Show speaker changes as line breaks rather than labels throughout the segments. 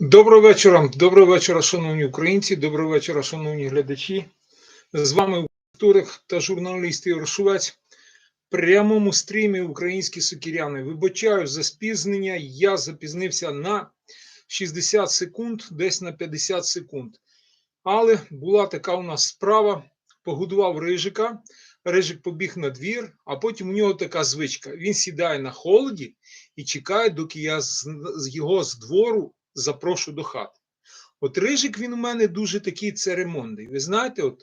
Доброго вечора, доброго вечора, шановні українці, доброго вечора, шановні глядачі. З вами історик та журналіст Ігор Шувець. Прямому стрімі українські сокіряни. Вибачаю за спізнення. Я запізнився на 60 секунд, десь на 50 секунд. Але була така у нас справа. Погодував рижика. Рижик побіг на двір, а потім у нього така звичка. Він сідає на холоді і чекає, доки я його з двору запрошу до хати. От рижик він у мене дуже такий церемонний. Ви знаєте, от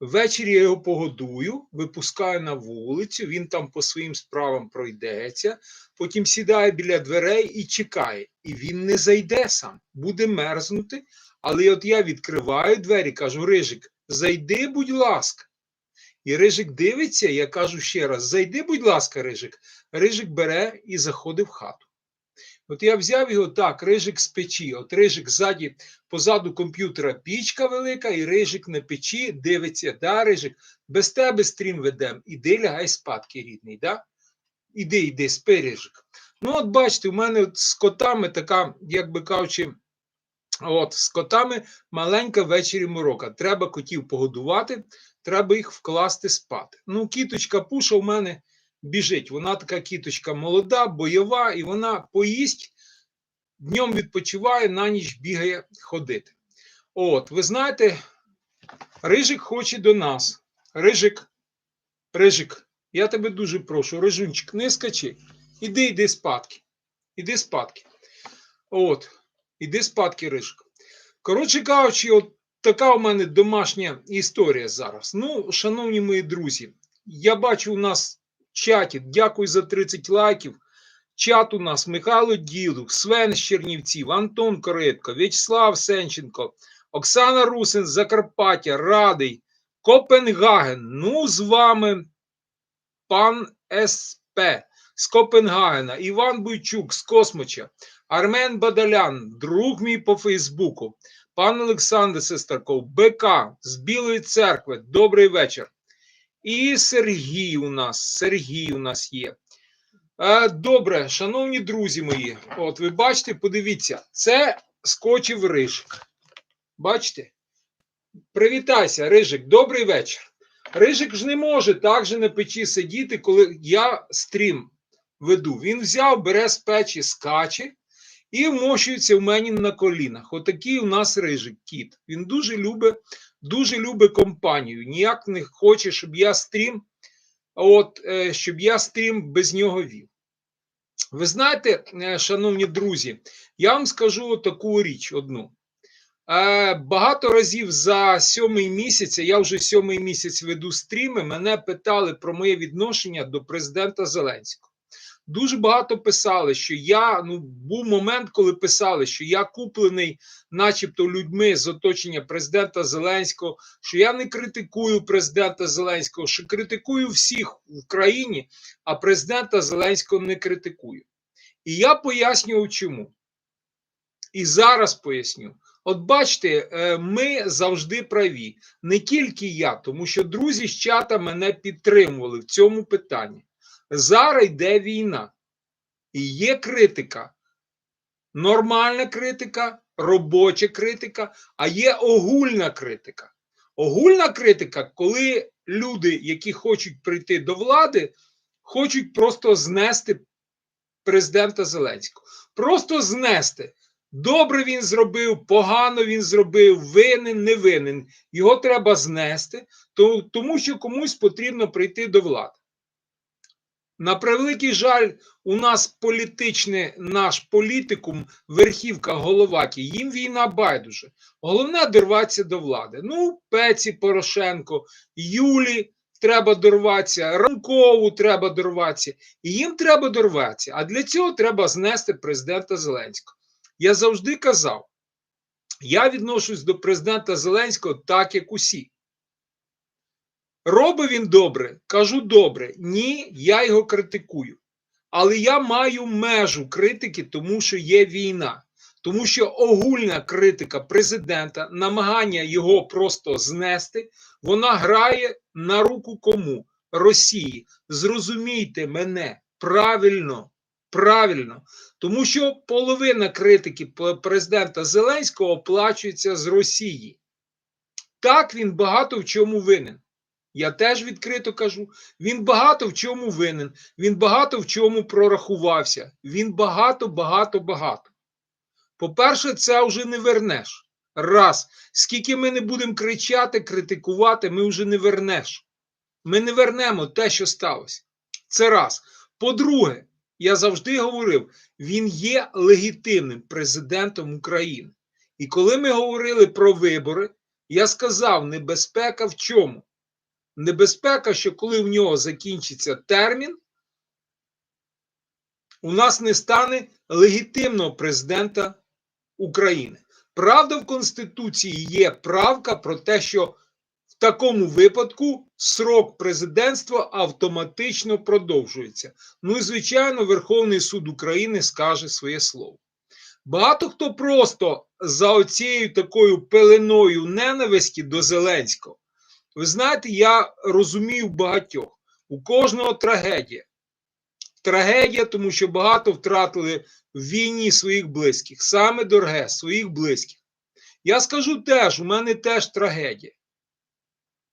ввечері я його погодую, випускаю на вулицю, він там по своїм справам пройдеться, потім сідає біля дверей і чекає. І він не зайде сам, буде мерзнути. Але от я відкриваю двері, кажу: Рижик, зайди, будь ласка. І Рижик дивиться, я кажу ще раз: зайди, будь ласка, Рижик. Рижик бере і заходить в хату. От я взяв його так, рижик з печі. От рижик ззаді, позаду комп'ютера пічка велика, і рижик на печі дивиться, да, рижик, без тебе стрім ведем. Іди лягай спадки, рідний, да? Іди, іди, спи, рижик. Ну, от бачите, у мене от з котами така, як би кажучи, от з котами маленька ввечері морока. Треба котів погодувати, треба їх вкласти спати. Ну, кіточка пуша у мене біжить. Вона така кіточка молода, бойова, і вона поїсть, днем відпочиває, на ніч бігає ходити. От, ви знаєте, Рижик хоче до нас. Рижик, Рижик, я тебе дуже прошу, Рижунчик, не скачи. Іди, йди спадки. Іди спадки. От, іди спадки, Рижик. Коротше кажучи, от така у мене домашня історія зараз. Ну, шановні мої друзі, я бачу у нас чаті. Дякую за 30 лайків. Чат у нас Михайло Ділух, Свен з Чернівців, Антон Коритко, В'ячеслав Сенченко, Оксана Русин Закарпаття, Радий, Копенгаген. Ну, з вами пан СП з Копенгагена, Іван Буйчук з Космоча, Армен Бадалян, друг мій по Фейсбуку, пан Олександр Сестарков, БК з Білої церкви. Добрий вечір. І Сергій у нас, Сергій у нас є. Е, Добре, шановні друзі мої, от ви бачите, подивіться, це скочив Рижик. Бачите? Привітайся, Рижик, добрий вечір. Рижик ж не може так же на печі сидіти, коли я стрім веду. Він взяв, бере з печі, скаче і вмощується в мені на колінах. Отакий у нас Рижик, кіт. Він дуже любить дуже любить компанію. Ніяк не хоче, щоб я стрім, от, е, щоб я стрім без нього вів. Ви знаєте, е, шановні друзі, я вам скажу таку річ одну. Е, багато разів за сьомий місяць, я вже сьомий місяць веду стріми, мене питали про моє відношення до президента Зеленського. Дуже багато писали, що я ну був момент, коли писали, що я куплений, начебто, людьми з оточення президента Зеленського, що я не критикую президента Зеленського, що критикую всіх в країні, а президента Зеленського не критикую. І я пояснював, чому. І зараз поясню. От бачите, е, ми завжди праві, не тільки я, тому що друзі з чата мене підтримували в цьому питанні. Зараз йде війна. І є критика. Нормальна критика, робоча критика, а є огульна критика. Огульна критика, коли люди, які хочуть прийти до влади, хочуть просто знести президента Зеленського. Просто знести. Добре він зробив, погано він зробив, винен, не винен. Його треба знести, тому що комусь потрібно прийти до влади. На превеликий жаль, у нас політичний наш політикум, верхівка Головакі, їм війна байдуже. Головне дорватися до влади. Ну, Пеці Порошенко, Юлі треба дорватися, Ранкову треба дорватися. І їм треба дорватися. А для цього треба знести президента Зеленського. Я завжди казав: я відношусь до президента Зеленського так, як усі. Робить він добре, кажу добре. Ні, я його критикую. Але я маю межу критики, тому що є війна. Тому що огульна критика президента, намагання його просто знести, вона грає на руку кому? Росії. Зрозумійте мене правильно, Правильно, тому що половина критики президента Зеленського оплачується з Росії. Так, він багато в чому винен. Я теж відкрито кажу. Він багато в чому винен. Він багато в чому прорахувався. Він багато, багато, багато. По-перше, це вже не вернеш. Раз. Скільки ми не будемо кричати, критикувати, ми вже не вернеш. Ми не вернемо те, що сталося. Це раз. По-друге, я завжди говорив, він є легітимним президентом України. І коли ми говорили про вибори, я сказав, небезпека в чому? Небезпека, що коли в нього закінчиться термін, у нас не стане легітимного президента України. Правда, в Конституції є правка про те, що в такому випадку срок президентства автоматично продовжується. Ну і звичайно, Верховний суд України скаже своє слово. Багато хто просто за оцією такою пеленою ненависті до Зеленського. Ви знаєте, я розумію багатьох. У кожного трагедія. Трагедія, тому що багато втратили в війні своїх близьких, саме дороге, своїх близьких. Я скажу теж, у мене теж трагедія.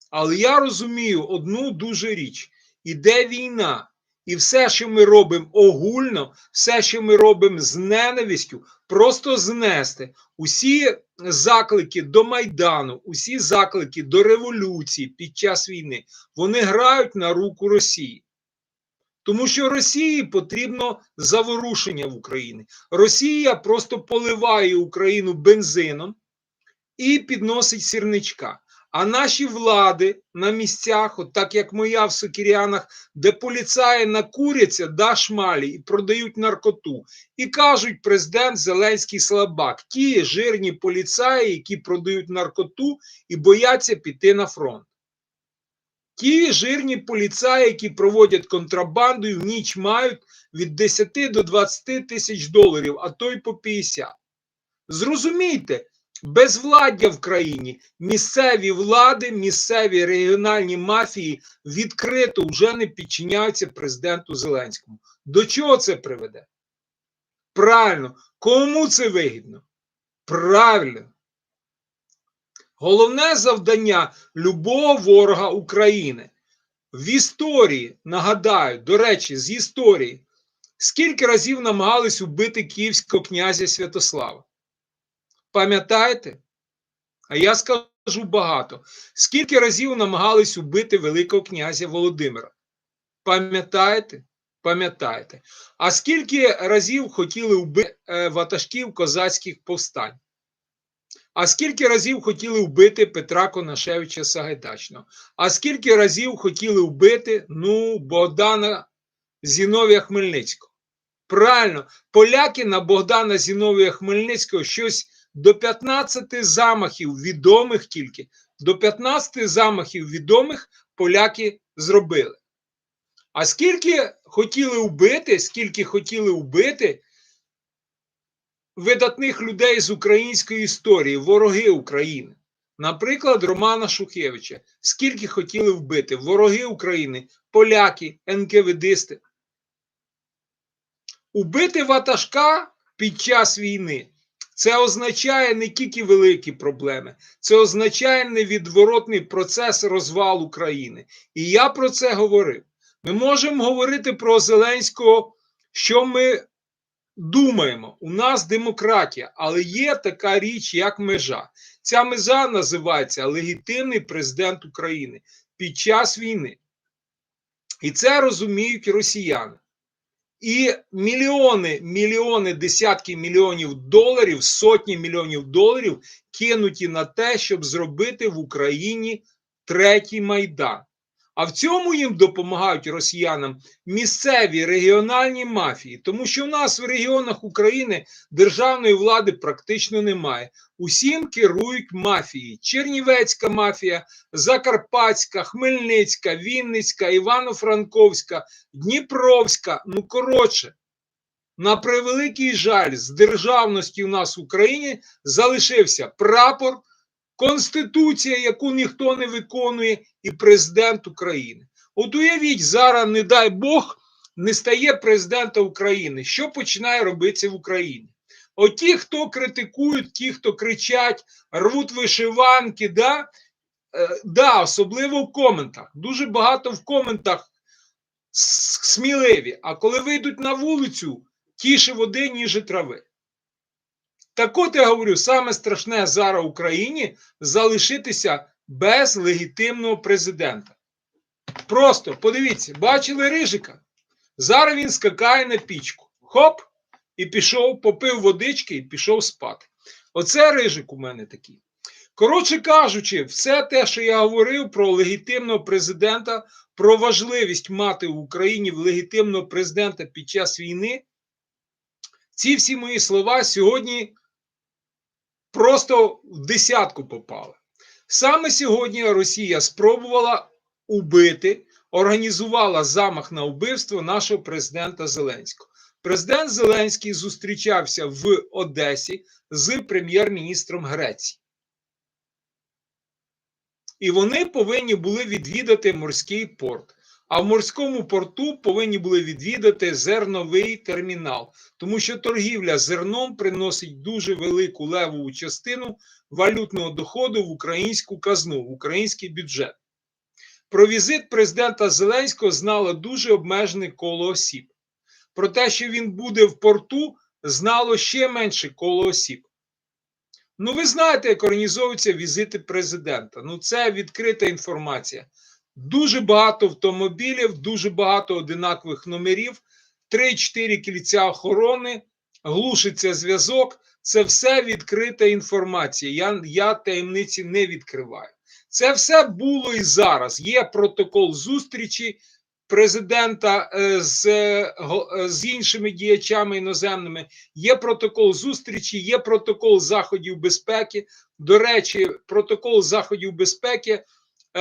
Але я розумію одну дуже річ: іде війна, і все, що ми робимо огульно, все, що ми робимо з ненавистю, просто знести усі заклики до Майдану, усі заклики до революції під час війни, вони грають на руку Росії. Тому що Росії потрібно заворушення в Україні. Росія просто поливає Україну бензином і підносить сірничка. А наші влади на місцях, от так як моя в Сокірянах, де поліцаї накуряться да шмалі і продають наркоту, і кажуть, президент Зеленський слабак, ті жирні поліцаї, які продають наркоту і бояться піти на фронт. Ті жирні поліцаї, які проводять контрабанду і в ніч мають від 10 до 20 тисяч доларів, а то й по 50. Зрозумійте, безвладдя в країні, місцеві влади, місцеві регіональні мафії відкрито вже не підчиняються президенту Зеленському. До чого це приведе? Правильно, кому це вигідно? Правильно. Головне завдання любого ворога України в історії, нагадаю, до речі, з історії, скільки разів намагались убити київського князя Святослава? Пам'ятаєте? А я скажу багато. Скільки разів намагались убити Великого князя Володимира? Пам'ятаєте? Пам'ятаєте. А скільки разів хотіли вбити е, ватажків козацьких повстань? А скільки разів хотіли вбити Петра Конашевича Сагайдачного? А скільки разів хотіли вбити ну, Богдана Зіновія Хмельницького? Правильно, поляки на Богдана Зіновія Хмельницького щось до 15 замахів відомих тільки, до 15 замахів відомих поляки зробили. А скільки хотіли вбити, скільки хотіли вбити видатних людей з української історії, вороги України. Наприклад, Романа Шухевича. Скільки хотіли вбити вороги України, поляки, НКВДисти. Убити ватажка під час війни. Це означає не тільки великі проблеми, це означає невідворотний процес розвалу країни. І я про це говорив. Ми можемо говорити про Зеленського, що ми думаємо, у нас демократія, але є така річ, як межа. Ця межа називається легітимний президент України під час війни. І це розуміють росіяни. І мільйони, мільйони, десятки мільйонів доларів, сотні мільйонів доларів кинуті на те, щоб зробити в Україні третій майдан. А в цьому їм допомагають росіянам місцеві регіональні мафії, тому що в нас в регіонах України державної влади практично немає. Усім керують мафії: Чернівецька мафія, Закарпатська, Хмельницька, Вінницька, Івано-Франковська, Дніпровська. Ну коротше, на превеликий жаль, з державності у нас в Україні залишився прапор. Конституція, яку ніхто не виконує, і президент України. От уявіть, зараз, не дай Бог, не стає президента України, що починає робитися в Україні? Оті, хто критикують, ті, хто кричать, рвуть вишиванки, да, Е, да, особливо в коментах. Дуже багато в коментах сміливі. А коли вийдуть на вулицю, тіше води, ніж трави. Так от я говорю, саме страшне зараз Україні залишитися без легітимного президента. Просто подивіться, бачили Рижика? Зараз він скакає на пічку. Хоп! І пішов, попив водички і пішов спати. Оце Рижик у мене такий. Коротше кажучи, все те, що я говорив про легітимного президента, про важливість мати в Україні легітимного президента під час війни, ці всі мої слова сьогодні просто в десятку попали. Саме сьогодні Росія спробувала убити, організувала замах на вбивство нашого президента Зеленського. Президент Зеленський зустрічався в Одесі з прем'єр-міністром Греції. І вони повинні були відвідати морський порт. А в морському порту повинні були відвідати зерновий термінал, тому що торгівля зерном приносить дуже велику левову частину валютного доходу в українську казну, в український бюджет. Про візит президента Зеленського знало дуже обмежене коло осіб. Про те, що він буде в порту, знало ще менше коло осіб. Ну, ви знаєте, як організовуються візити президента. Ну, це відкрита інформація. Дуже багато автомобілів, дуже багато одинакових номерів, 3-4 кільця охорони, глушиться зв'язок. Це все відкрита інформація. Я, я таємниці не відкриваю. Це все було і зараз. Є протокол зустрічі президента е, з, е, е, з іншими діячами іноземними. Є протокол зустрічі, є протокол заходів безпеки. До речі, протокол заходів безпеки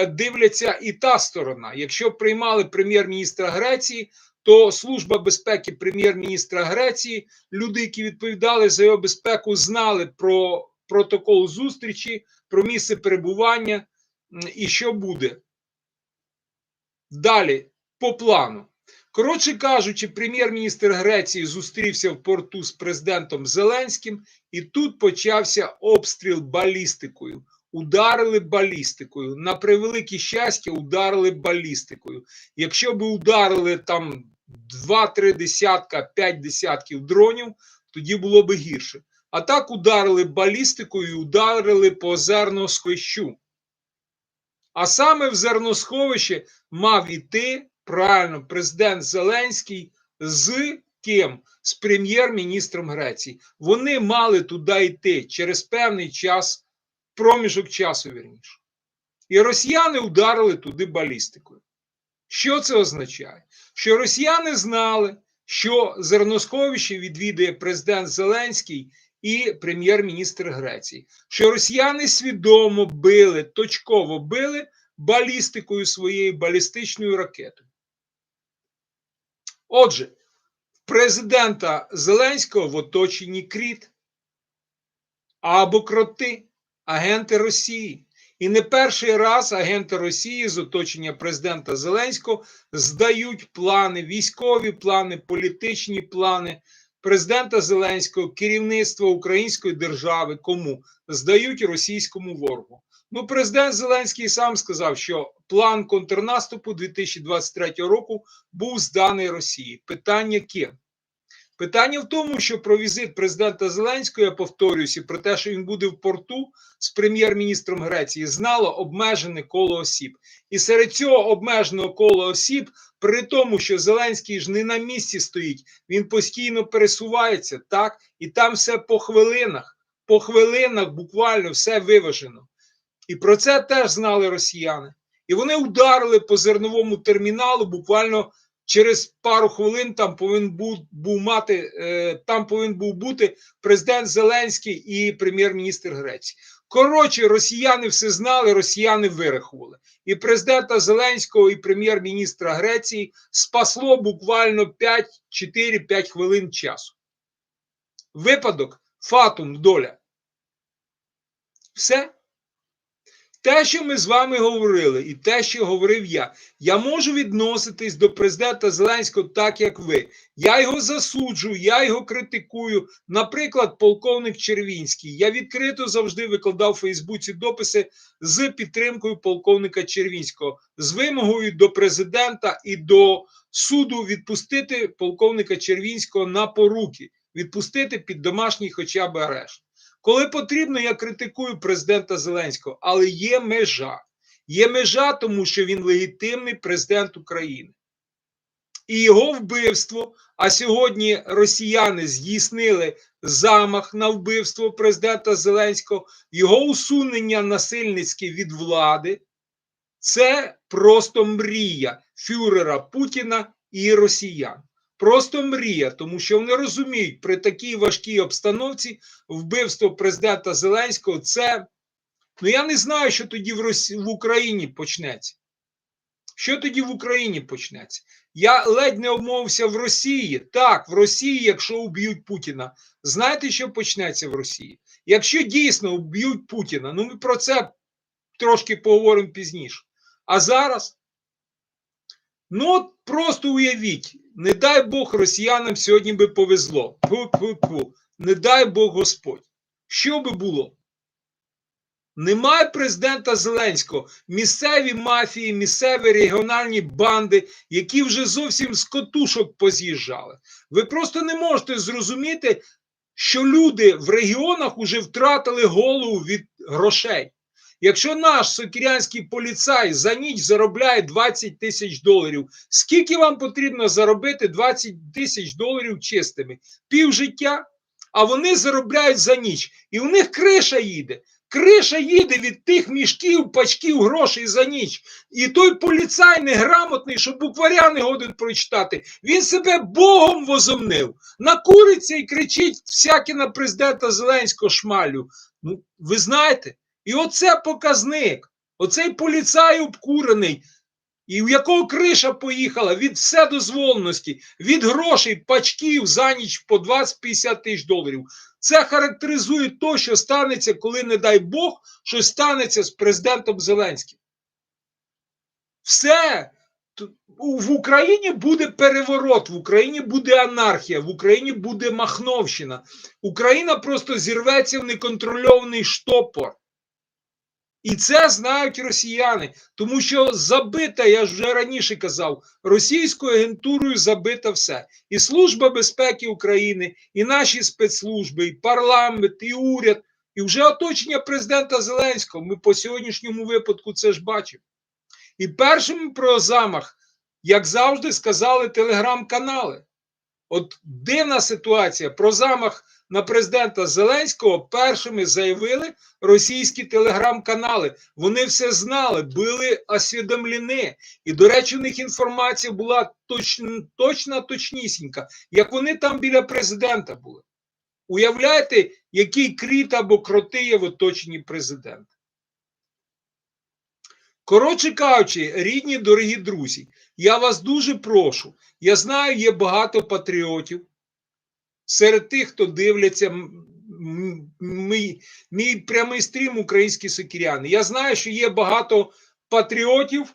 дивляться і та сторона. Якщо приймали прем'єр-міністра Греції, то служба безпеки прем'єр-міністра Греції, люди, які відповідали за його безпеку, знали про протокол зустрічі, про місце перебування і що буде. Далі, по плану. Коротше кажучи, прем'єр-міністр Греції зустрівся в порту з президентом Зеленським, і тут почався обстріл балістикою. Ударили балістикою. На превелике щастя, ударили балістикою. Якщо б ударили там 2-3 десятка, 5 десятків дронів, тоді було б гірше. А так ударили балістикою, і ударили по зерносховищу. А саме в зерносховище мав іти правильно президент Зеленський з ким? З прем'єр-міністром Греції. Вони мали туди йти через певний час, проміжок часу вірніше. І росіяни ударили туди балістикою. Що це означає? Що росіяни знали, що зерносховище відвідує президент Зеленський і прем'єр-міністр Греції. Що росіяни свідомо били, точково били балістикою своєю балістичною ракетою. Отже, президента Зеленського в оточенні кріт або кроти, агенти Росії. І не перший раз агенти Росії з оточення президента Зеленського здають плани, військові плани, політичні плани президента Зеленського, керівництва української держави. Кому здають російському ворогу. Ну, президент Зеленський сам сказав, що план контрнаступу 2023 року був зданий Росії. Питання ким? Питання в тому, що про візит президента Зеленського, я повторююсь, і про те, що він буде в порту з прем'єр-міністром Греції, знало обмежене коло осіб. І серед цього обмеженого кола осіб, при тому, що Зеленський ж не на місці стоїть, він постійно пересувається, так, і там все по хвилинах, по хвилинах буквально все виважено. І про це теж знали росіяни. І вони ударили по зерновому терміналу буквально через пару хвилин там повинен був, був мати е, там повинен був бути президент Зеленський і прем'єр-міністр Греції. Коротше, росіяни все знали, росіяни вирахували. І президента Зеленського, і прем'єр-міністра Греції спасло буквально 5-4-5 хвилин часу. Випадок, фатум, доля. Все. Те, що ми з вами говорили, і те, що говорив я, я можу відноситись до президента Зеленського так, як ви. Я його засуджую, я його критикую. Наприклад, полковник Червінський. Я відкрито завжди викладав у Фейсбуці дописи з підтримкою полковника Червінського, з вимогою до президента і до суду відпустити полковника Червінського на поруки, відпустити під домашній хоча б арешт. Коли потрібно, я критикую президента Зеленського, але є межа. Є межа, тому що він легітимний президент України. І його вбивство. А сьогодні росіяни здійснили замах на вбивство президента Зеленського, його усунення насильницьке від влади. Це просто мрія фюрера Путіна і росіян. Просто мрія, тому що вони розуміють, при такій важкій обстановці вбивство президента Зеленського це. Ну я не знаю, що тоді в, Росі... в Україні почнеться. Що тоді в Україні почнеться? Я ледь не обмовився в Росії. Так, в Росії, якщо уб'ють Путіна, знаєте, що почнеться в Росії? Якщо дійсно вб'ють Путіна, ну ми про це трошки поговоримо пізніше. А зараз, ну от просто уявіть, не дай Бог росіянам сьогодні би повезло. Пу-пу-пу. Не дай Бог Господь. Що би було? Немає президента Зеленського, місцеві мафії, місцеві регіональні банди, які вже зовсім з котушок поз'їжджали. Ви просто не можете зрозуміти, що люди в регіонах вже втратили голову від грошей. Якщо наш сокірянський поліцай за ніч заробляє 20 тисяч доларів, скільки вам потрібно заробити 20 тисяч доларів чистими? Пів життя, а вони заробляють за ніч. І у них криша їде. Криша їде від тих мішків, пачків грошей за ніч. І той поліцай неграмотний, що букваря не годин прочитати, він себе Богом возомнив, накуриться і кричить всяке на президента Зеленського шмалю. Ну, ви знаєте, і оце показник. Оцей поліцай обкурений, і в якого криша поїхала від вседозволеності, від грошей, пачків за ніч по 20-50 тисяч доларів. Це характеризує то, що станеться, коли, не дай Бог, що станеться з президентом Зеленським. Все. В Україні буде переворот, в Україні буде анархія, в Україні буде Махновщина. Україна просто зірветься в неконтрольований штопор. І це знають росіяни, тому що забита, я вже раніше казав, російською агентурою забита все. І Служба безпеки України, і наші спецслужби, і парламент, і уряд, і вже оточення президента Зеленського. Ми по сьогоднішньому випадку це ж бачимо. І першим про замах, як завжди, сказали телеграм-канали. От дивна ситуація про замах на президента Зеленського першими заявили російські телеграм-канали. Вони все знали, були освідомлені. І, до речі, у них інформація була точна, точна, точнісінька, як вони там біля президента були. Уявляєте, який кріт або кроти є в оточенні президента. Коротше кажучи, рідні, дорогі друзі, я вас дуже прошу. Я знаю, є багато патріотів серед тих, хто дивляться мій, мій прямий стрім українські сокіряни. Я знаю, що є багато патріотів.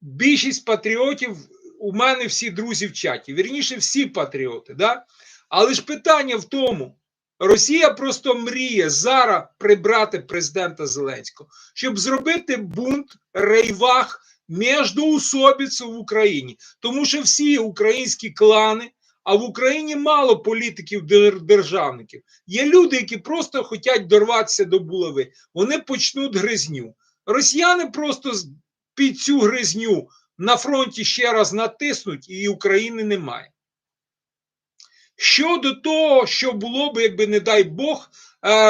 Більшість патріотів у мене всі друзі в чаті. Вірніше, всі патріоти. Да? Але ж питання в тому. Росія просто мріє зараз прибрати президента Зеленського, щоб зробити бунт рейвах міждоусобіцю в Україні, тому що всі українські клани, а в Україні мало політиків державників. Є люди, які просто хочуть дорватися до булави. Вони почнуть гризню. Росіяни просто під цю гризню на фронті ще раз натиснуть, і України немає. Щодо того, що було б, якби, не дай Бог,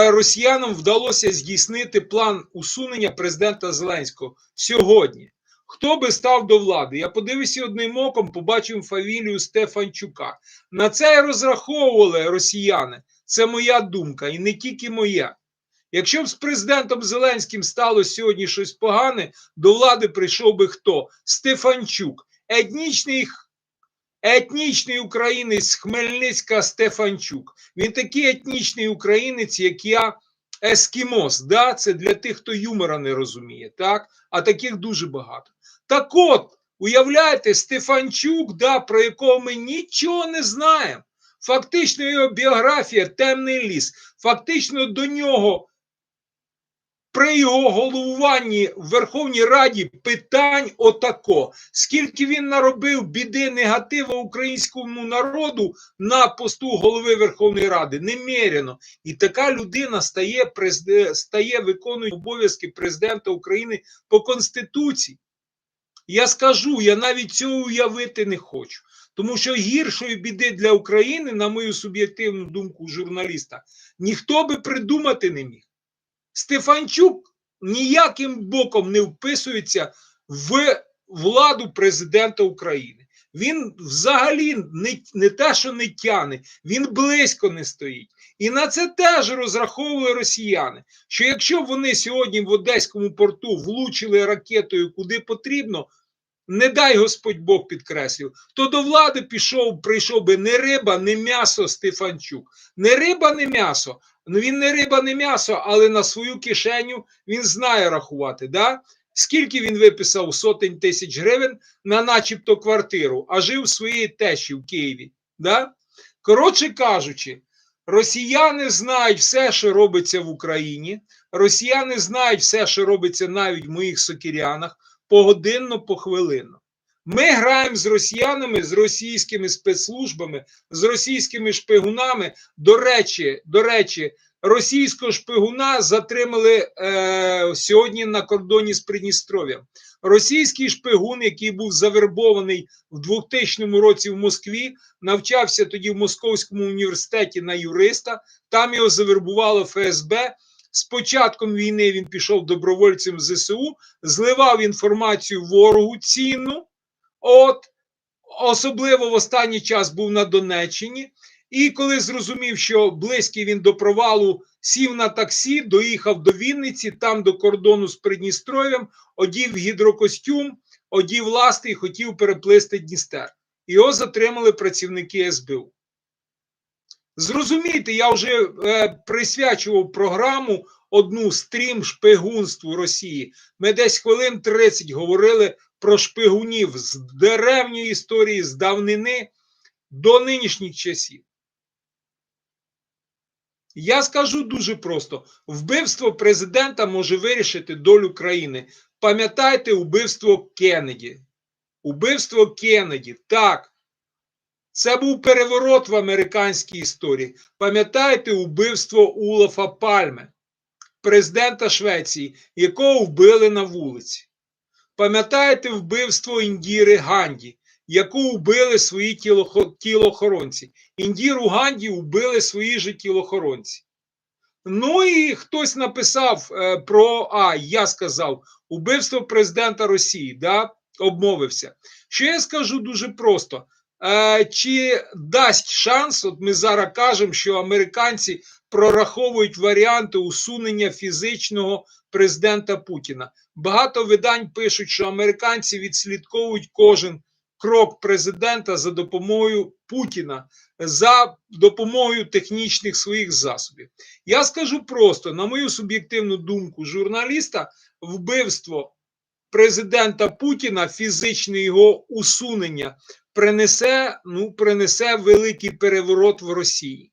росіянам вдалося здійснити план усунення президента Зеленського сьогодні. Хто би став до влади? Я подивився одним оком, побачив фамілію Стефанчука. На це і розраховували росіяни. Це моя думка, і не тільки моя. Якщо б з президентом Зеленським стало сьогодні щось погане, до влади прийшов би хто? Стефанчук, етнічний етнічний українець Хмельницька Стефанчук. Він такий етнічний українець, як я, ескімос. Да? Це для тих, хто юмора не розуміє, так? а таких дуже багато. Так от, уявляєте, Стефанчук, да, про якого ми нічого не знаємо. Фактично його біографія темний ліс. Фактично до нього при його головуванні в Верховній Раді питань отако. Скільки він наробив біди негатива українському народу на посту голови Верховної Ради, неміряно. І така людина стає, стає виконує обов'язки президента України по Конституції. Я скажу, я навіть цього уявити не хочу. Тому що гіршої біди для України, на мою суб'єктивну думку журналіста, ніхто би придумати не міг. Стефанчук ніяким боком не вписується в владу президента України. Він взагалі не, не те, що не тяне, він близько не стоїть. І на це теж розраховували росіяни. Що якщо вони сьогодні в Одеському порту влучили ракетою куди потрібно, не дай Господь Бог підкреслив, то до влади пішов, прийшов би не риба, не м'ясо Стефанчук. Не риба, не м'ясо. Ну він не риба, не м'ясо, але на свою кишеню він знає рахувати. Да? Скільки він виписав сотень тисяч гривень на начебто квартиру, а жив в своїй тещі в Києві. Да? Коротше кажучи, росіяни знають все, що робиться в Україні. Росіяни знають все, що робиться навіть в моїх сокирянах, погодинно, похвилинно. Ми граємо з росіянами, з російськими спецслужбами, з російськими шпигунами. До речі, до речі, російського шпигуна затримали е, сьогодні на кордоні з Придністров'ям. Російський шпигун, який був завербований в 2000 році в Москві, навчався тоді в Московському університеті на юриста. Там його завербувало ФСБ. З початком війни він пішов добровольцем ЗСУ, зливав інформацію ворогу цінну. От, особливо в останній час був на Донеччині. І коли зрозумів, що близький він до провалу, сів на таксі, доїхав до Вінниці, там до кордону з Придністров'ям, одів гідрокостюм, одів ласти і хотів переплисти Дністер. Його затримали працівники СБУ. Зрозумійте, я вже е, присвячував програму одну стрім шпигунству Росії. Ми десь хвилин 30 говорили про шпигунів з деревньої історії, з давнини до нинішніх часів. Я скажу дуже просто: вбивство президента може вирішити долю країни. Пам'ятайте убивство Кеннеді. Убивство Кеннеді. Так. Це був переворот в американській історії. Пам'ятаєте убивство Улафа Пальме, президента Швеції, якого вбили на вулиці. Пам'ятаєте вбивство Індіри Ганді, яку вбили свої тілохоронці. Індіру Ганді вбили свої ж тілохоронці. Ну і хтось написав е, про, а я сказав, убивство президента Росії, да, обмовився. Що я скажу дуже просто. Е, чи дасть шанс, от ми зараз кажемо, що американці прораховують варіанти усунення фізичного президента Путіна. Багато видань пишуть, що американці відслідковують кожен крок президента за допомогою Путіна, за допомогою технічних своїх засобів. Я скажу просто, на мою суб'єктивну думку, журналіста, вбивство президента Путіна, фізичне його усунення, принесе, ну, принесе великий переворот в Росії.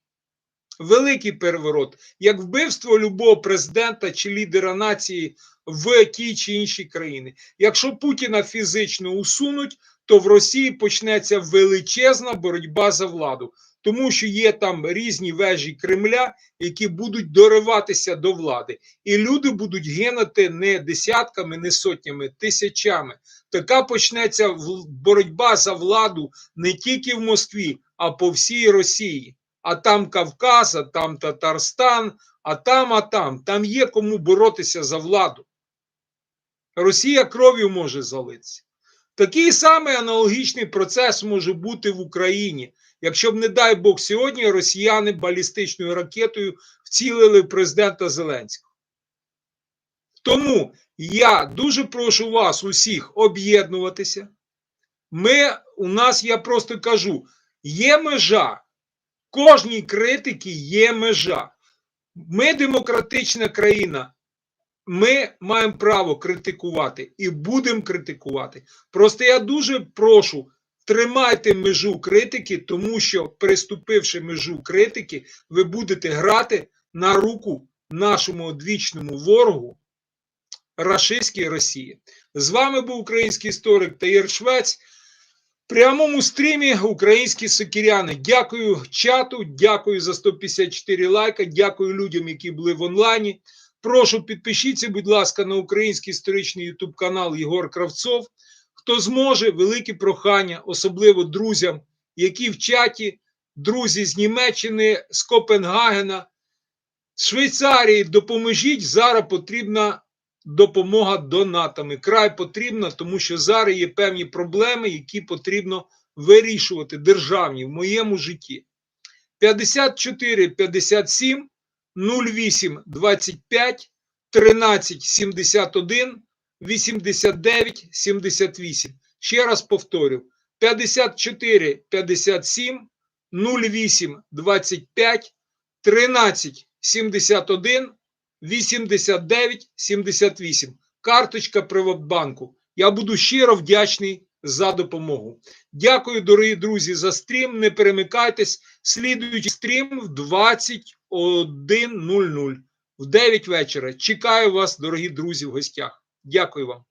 Великий переворот, як вбивство любого президента чи лідера нації в тій чи іншій країні. Якщо Путіна фізично усунуть, то в Росії почнеться величезна боротьба за владу, тому що є там різні вежі Кремля, які будуть дориватися до влади, і люди будуть гинути не десятками, не сотнями, тисячами. Така почнеться боротьба за владу не тільки в Москві, а по всій Росії. А там Кавказ, а там Татарстан, а там, а там. Там є кому боротися за владу. Росія кров'ю може залитися. Такий самий аналогічний процес може бути в Україні. Якщо б, не дай Бог, сьогодні росіяни балістичною ракетою вцілили президента Зеленського. Тому я дуже прошу вас усіх об'єднуватися. Ми, у нас, я просто кажу, є межа. Кожній критики є межа. Ми демократична країна. Ми маємо право критикувати і будемо критикувати. Просто я дуже прошу, тримайте межу критики, тому що, переступивши межу критики, ви будете грати на руку нашому одвічному ворогу рашистській Росії. З вами був український історик Таїр Швець. Прямому стрімі українські сокіряни. Дякую чату, дякую за 154 лайка, дякую людям, які були в онлайні. Прошу підпишіться, будь ласка, на український історичний ютуб канал Єгор Кравцов. Хто зможе, велике прохання, особливо друзям, які в чаті, друзі з Німеччини, з Копенгагена, з Швейцарії, допоможіть. Зараз потрібна допомога донатами. Край потрібна, тому що зараз є певні проблеми, які потрібно вирішувати державні в моєму житті. 54 57 08 25 13 71 89 78. Ще раз повторю: 54 57 08 25 13 71 89 78. Карточка Приватбанку. Я буду щиро вдячний за допомогу. Дякую, дорогі друзі, за стрім. Не перемикайтесь. Слідуючий стрім в 21.00 в 9 вечора. Чекаю вас, дорогі друзі, в гостях. Дякую вам.